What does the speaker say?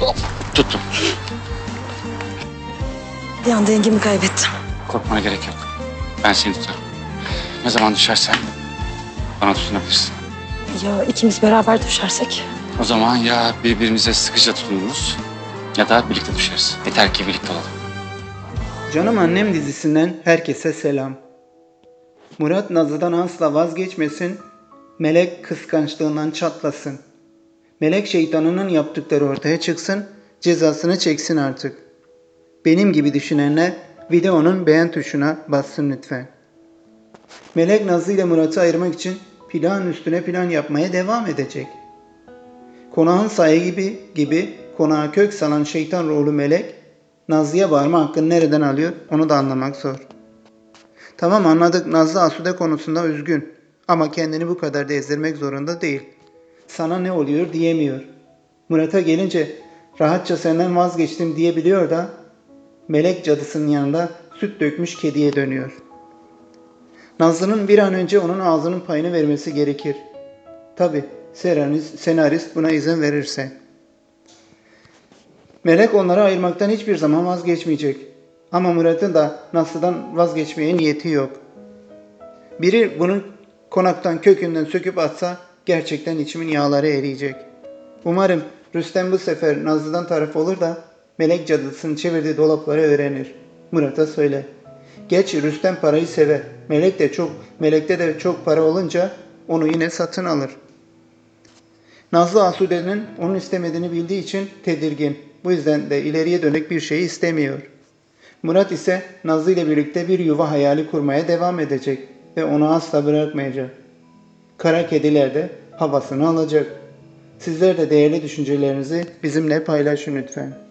Hop, tuttum. Bir an dengemi kaybettim. Korkmana gerek yok. Ben seni tutarım. Ne zaman düşersen bana tutunabilirsin. Ya ikimiz beraber düşersek? O zaman ya birbirimize sıkıca tutunuruz ya da birlikte düşeriz. Yeter ki birlikte olalım. Canım Annem dizisinden herkese selam. Murat Nazlı'dan asla vazgeçmesin, Melek kıskançlığından çatlasın. Melek şeytanının yaptıkları ortaya çıksın, cezasını çeksin artık. Benim gibi düşünenler videonun beğen tuşuna bassın lütfen. Melek Nazlı ile Murat'ı ayırmak için plan üstüne plan yapmaya devam edecek. Konağın sahibi gibi konağa kök salan şeytan ruhlu melek Nazlı'ya bağırma hakkını nereden alıyor onu da anlamak zor. Tamam anladık Nazlı Asude konusunda üzgün ama kendini bu kadar da ezdirmek zorunda değil. Sana ne oluyor diyemiyor. Murat'a gelince rahatça senden vazgeçtim diyebiliyor da melek cadısının yanında süt dökmüş kediye dönüyor. Nazlı'nın bir an önce onun ağzının payını vermesi gerekir. Tabi senarist, buna izin verirse. Melek onları ayırmaktan hiçbir zaman vazgeçmeyecek. Ama Murat'ın da Naslı'dan vazgeçmeye niyeti yok. Biri bunu konaktan kökünden söküp atsa gerçekten içimin yağları eriyecek. Umarım Rüstem bu sefer Nazlı'dan taraf olur da Melek cadısının çevirdiği dolapları öğrenir. Murat'a söyle. Geç Rüstem parayı sever. Melek de çok, Melek'te de çok para olunca onu yine satın alır. Nazlı Asude'nin onun istemediğini bildiği için tedirgin. Bu yüzden de ileriye dönük bir şey istemiyor. Murat ise Nazlı ile birlikte bir yuva hayali kurmaya devam edecek ve onu asla bırakmayacak. Kara kediler de havasını alacak. Sizler de değerli düşüncelerinizi bizimle paylaşın lütfen.